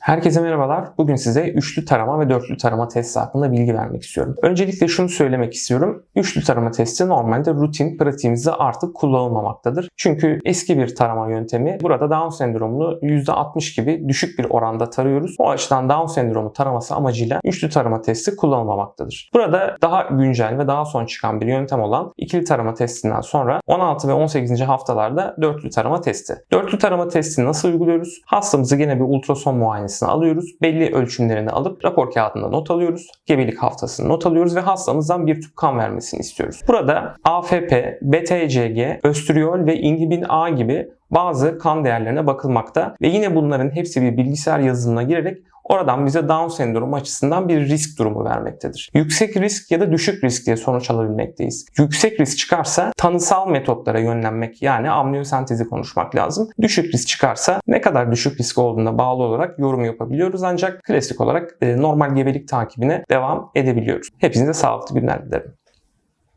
Herkese merhabalar. Bugün size üçlü tarama ve dörtlü tarama testi hakkında bilgi vermek istiyorum. Öncelikle şunu söylemek istiyorum. Üçlü tarama testi normalde rutin pratiğimizde artık kullanılmamaktadır. Çünkü eski bir tarama yöntemi. Burada Down sendromunu %60 gibi düşük bir oranda tarıyoruz. O açıdan Down sendromu taraması amacıyla üçlü tarama testi kullanılmamaktadır. Burada daha güncel ve daha son çıkan bir yöntem olan ikili tarama testinden sonra 16 ve 18. haftalarda dörtlü tarama testi. Dörtlü tarama testini nasıl uyguluyoruz? Hastamızı gene bir ultrason muayenesine alıyoruz. Belli ölçümlerini alıp rapor kağıdında not alıyoruz. Gebelik haftasını not alıyoruz ve hastamızdan bir tüp kan vermesini istiyoruz. Burada AFP, BTCG, östriyol ve inhibin A gibi bazı kan değerlerine bakılmakta ve yine bunların hepsi bir bilgisayar yazılımına girerek oradan bize Down sendromu açısından bir risk durumu vermektedir. Yüksek risk ya da düşük risk diye sonuç alabilmekteyiz. Yüksek risk çıkarsa tanısal metotlara yönlenmek yani amniyosentezi konuşmak lazım. Düşük risk çıkarsa ne kadar düşük risk olduğuna bağlı olarak yorum yapabiliyoruz ancak klasik olarak e, normal gebelik takibine devam edebiliyoruz. Hepinize sağlıklı günler dilerim.